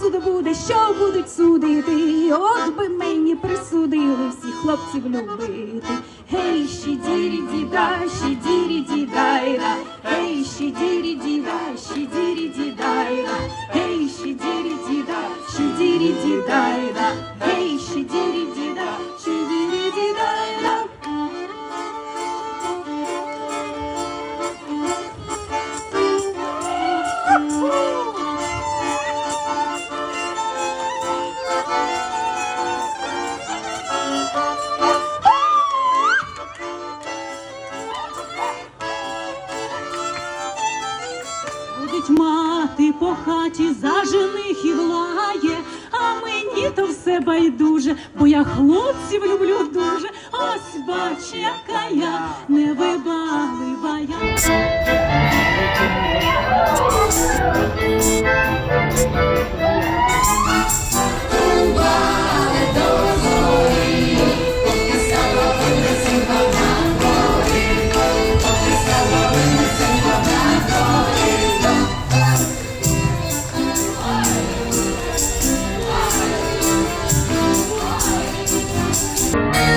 суду буде, що будуть судити, от би мені присудили всіх хлопців любити. Гей, щі дірі, діда, щі дірі. Ходить мати по хаті за женихів лає, а мені то все байдуже, бо я хлопців люблю дуже. Ось бач, яка я не невибаглива Peace.